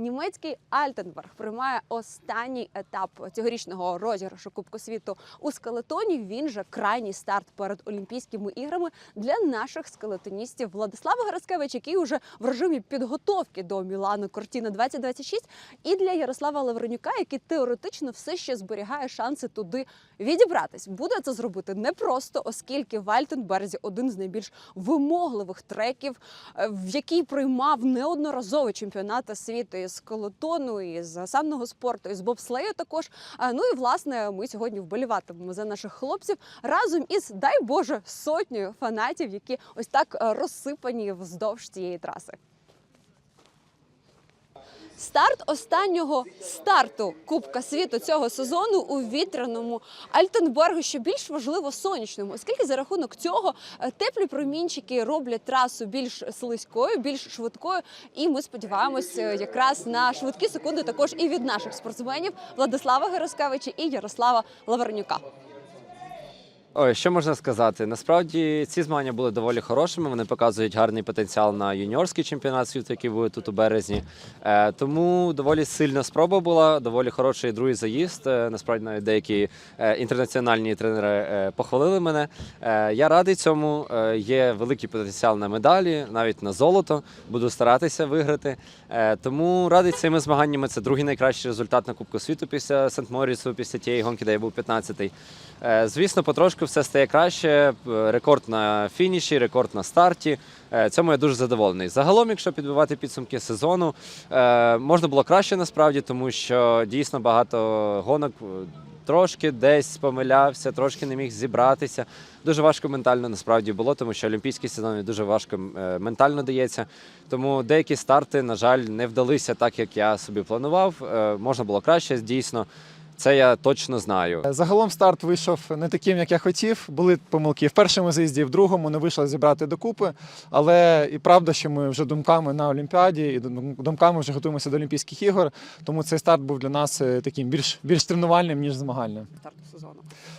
Німецький Альтенберг приймає останній етап цьогорічного розіграшу Кубку світу у скелетоні. Він же крайній старт перед Олімпійськими іграми для наших скелетоністів Владислава Гераскевич, який уже в режимі підготовки до Мілану Кортіна 2026, і для Ярослава Лавренюка, який теоретично все ще зберігає шанси туди відібратись. Буде це зробити непросто, оскільки в Альтенберзі один з найбільш вимогливих треків, е, в який приймав неодноразово чемпіонати світу із і із санного спорту, із бобслею також. Ну і власне ми сьогодні вболіватимемо за наших хлопців разом із, дай Боже, сотнею фанатів, які ось так е, розсипані вздовж цієї траси. Старт останнього старту Кубка світу цього сезону у вітряному Альтенбергу, що більш важливо сонячному, оскільки за рахунок цього е, теплі промінчики роблять трасу більш слизькою, більш швидкою. І ми сподіваємося якраз на швидкі секунди також і від наших спортсменів Владислава Гераскевича і Ярослава Лавренюка. Ой, що можна сказати? Насправді ці змагання були доволі хорошими. Вони показують гарний потенціал на юніорський чемпіонат світу, який буде тут у березні. Е, тому доволі сильна спроба була, доволі хороший другий заїзд. Е, насправді навіть деякі е, інтернаціональні тренери е, похвалили мене. Е, я радий цьому. Е, є великий потенціал на медалі, навіть на золото. Буду старатися виграти. Е, тому радий цими змаганнями. Це другий найкращий результат на Кубку світу після Сент-Морісу, після тієї гонки, де я був 15-й. Е, Звісно, потрошку все стає краще. Е, Рекорд на фініші, рекорд на старті. Е, Цьому я дуже задоволений. Загалом, якщо підбивати підсумки сезону, е, можна було краще насправді, тому що дійсно багато гонок трошки десь помилявся, трошки не міг зібратися. Дуже важко ментально насправді було, тому що олімпійський сезон дуже важко ментально дається. Тому деякі старти, на жаль, не вдалися так, як я собі планував. Можна було краще, дійсно. Це я точно знаю. Загалом старт вийшов не таким, як я хотів. Були помилки в першому заїзді, в другому не вийшло зібрати докупи. Але і правда, що ми вже думками на Олімпіаді і дум- думками вже готуємося до Олімпійських ігор. Тому цей старт був для нас е, таким більш більш тренувальним, ніж змагальним. Старту сезону.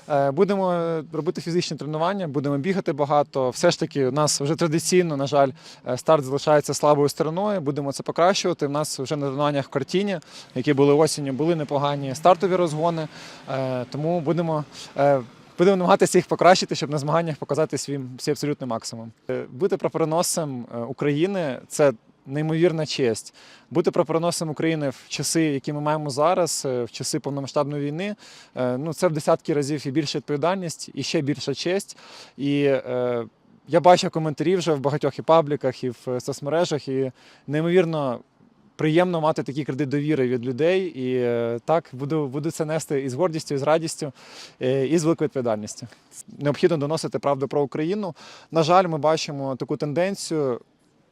Е, Будемо е, робити фізичні тренування, будемо бігати багато. Все ж таки, у нас вже традиційно, на жаль, старт залишається слабою стороною. Будемо це покращувати. У нас вже на тренуваннях в картіні, які були осінню, були непогані стартові розгони. Е, Тому будемо. е, Будемо намагатися їх покращити, щоб на змаганнях показати свій, свій абсолютний максимум. Е, Бути прапороносцем України це неймовірна честь. Бути прапороносцем України в часи, які ми маємо зараз, в часи повномасштабної війни, ну це в десятки разів і більша відповідальність, і ще більша честь. І я бачу коментарі вже в багатьох і пабліках, і в соцмережах, і неймовірно. Приємно мати такий кредит довіри від людей, і е, так буду, буду це нести і з гордістю, і з радістю, е, і з великою відповідальністю. Необхідно доносити правду про Україну. На жаль, ми бачимо таку тенденцію,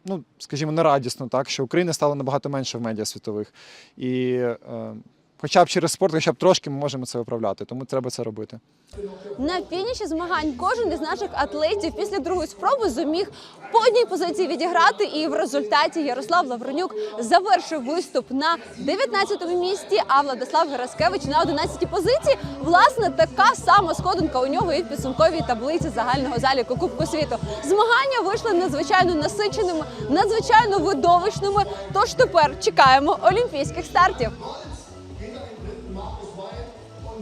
ну скажімо, нерадісно, так що України стало набагато менше в медіа світових. І е, хоча б через спорт, хоча б трошки ми можемо це виправляти, тому треба це робити. На фініші змагань кожен із наших атлетів після другої спроби зуміг по одній позиції відіграти, і в результаті Ярослав Лавренюк завершив виступ на 19-му місці, а Владислав Гераскевич на 11-й позиції. Власне, така сама сходинка у нього і в підсумковій таблиці загального заліку Кубку світу. Змагання вийшли надзвичайно насиченими, надзвичайно видовищними. Тож тепер чекаємо олімпійських стартів.